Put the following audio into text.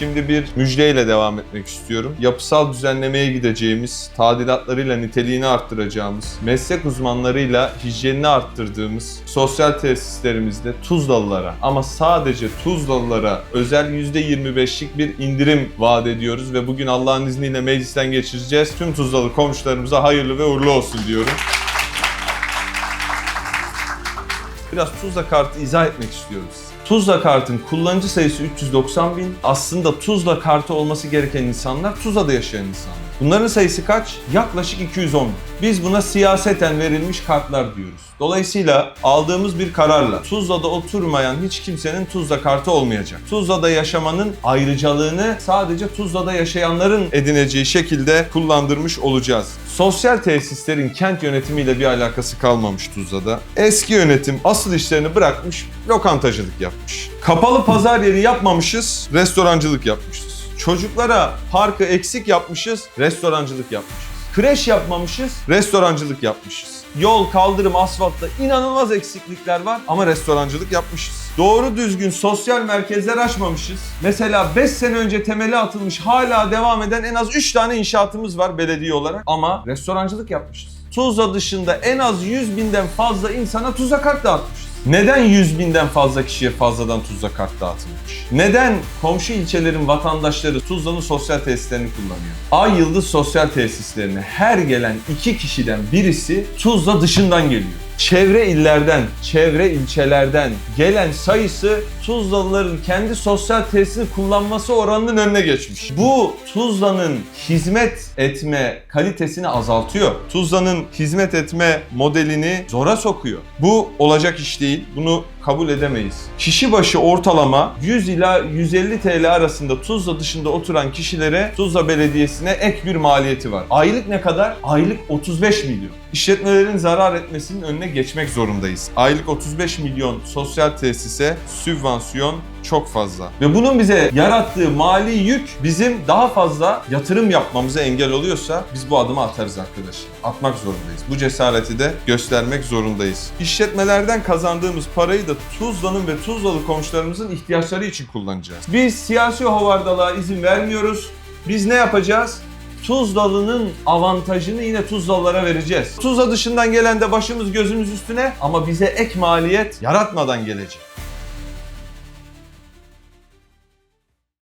Şimdi bir müjdeyle devam etmek istiyorum. Yapısal düzenlemeye gideceğimiz, tadilatlarıyla niteliğini arttıracağımız, meslek uzmanlarıyla hijyenini arttırdığımız sosyal tesislerimizde Tuzlalılara ama sadece Tuzlalılara özel %25'lik bir indirim vaat ediyoruz ve bugün Allah'ın izniyle meclisten geçireceğiz. Tüm Tuzlalı komşularımıza hayırlı ve uğurlu olsun diyorum. Biraz Tuzla kartı izah etmek istiyoruz. Tuzla kartın kullanıcı sayısı 390 bin. Aslında Tuzla kartı olması gereken insanlar Tuzla'da yaşayan insanlar. Bunların sayısı kaç? Yaklaşık 210 bin. Biz buna siyaseten verilmiş kartlar diyoruz. Dolayısıyla aldığımız bir kararla Tuzla'da oturmayan hiç kimsenin Tuzla kartı olmayacak. Tuzla'da yaşamanın ayrıcalığını sadece Tuzla'da yaşayanların edineceği şekilde kullandırmış olacağız. Sosyal tesislerin kent yönetimiyle bir alakası kalmamış Tuzla'da. Eski yönetim asıl işlerini bırakmış, lokantacılık yapmış. Kapalı pazar yeri yapmamışız, restorancılık yapmışız. Çocuklara parkı eksik yapmışız, restorancılık yapmışız. Kreş yapmamışız, restorancılık yapmışız. Yol, kaldırım, asfaltta inanılmaz eksiklikler var ama restorancılık yapmışız. Doğru düzgün sosyal merkezler açmamışız. Mesela 5 sene önce temeli atılmış hala devam eden en az 3 tane inşaatımız var belediye olarak ama restorancılık yapmışız. Tuzla dışında en az 100 binden fazla insana Tuzla kart dağıtmışız. Neden 100 binden fazla kişiye fazladan Tuzla kart dağıtılmış? Neden komşu ilçelerin vatandaşları Tuzla'nın sosyal tesislerini kullanıyor? Ay Yıldız sosyal tesislerine her gelen iki kişiden birisi Tuzla dışından geliyor. Çevre illerden, çevre ilçelerden gelen sayısı Tuzlalıların kendi sosyal tesisini kullanması oranının önüne geçmiş. Bu Tuzla'nın hizmet etme kalitesini azaltıyor. Tuzla'nın hizmet etme modelini zora sokuyor. Bu olacak iş değil. Bunu kabul edemeyiz. Kişi başı ortalama 100 ila 150 TL arasında Tuzla dışında oturan kişilere Tuzla Belediyesi'ne ek bir maliyeti var. Aylık ne kadar? Aylık 35 milyon. İşletmelerin zarar etmesinin önüne geçmek zorundayız. Aylık 35 milyon sosyal tesise sübvansiyon çok fazla. Ve bunun bize yarattığı mali yük bizim daha fazla yatırım yapmamıza engel oluyorsa biz bu adımı atarız arkadaşlar. Atmak zorundayız. Bu cesareti de göstermek zorundayız. İşletmelerden kazandığımız parayı da Tuzla'nın ve Tuzlalı komşularımızın ihtiyaçları için kullanacağız. Biz siyasi hovardalığa izin vermiyoruz. Biz ne yapacağız? Tuzlalı'nın avantajını yine Tuzlalılara vereceğiz. Tuzla dışından gelen de başımız gözümüz üstüne ama bize ek maliyet yaratmadan gelecek.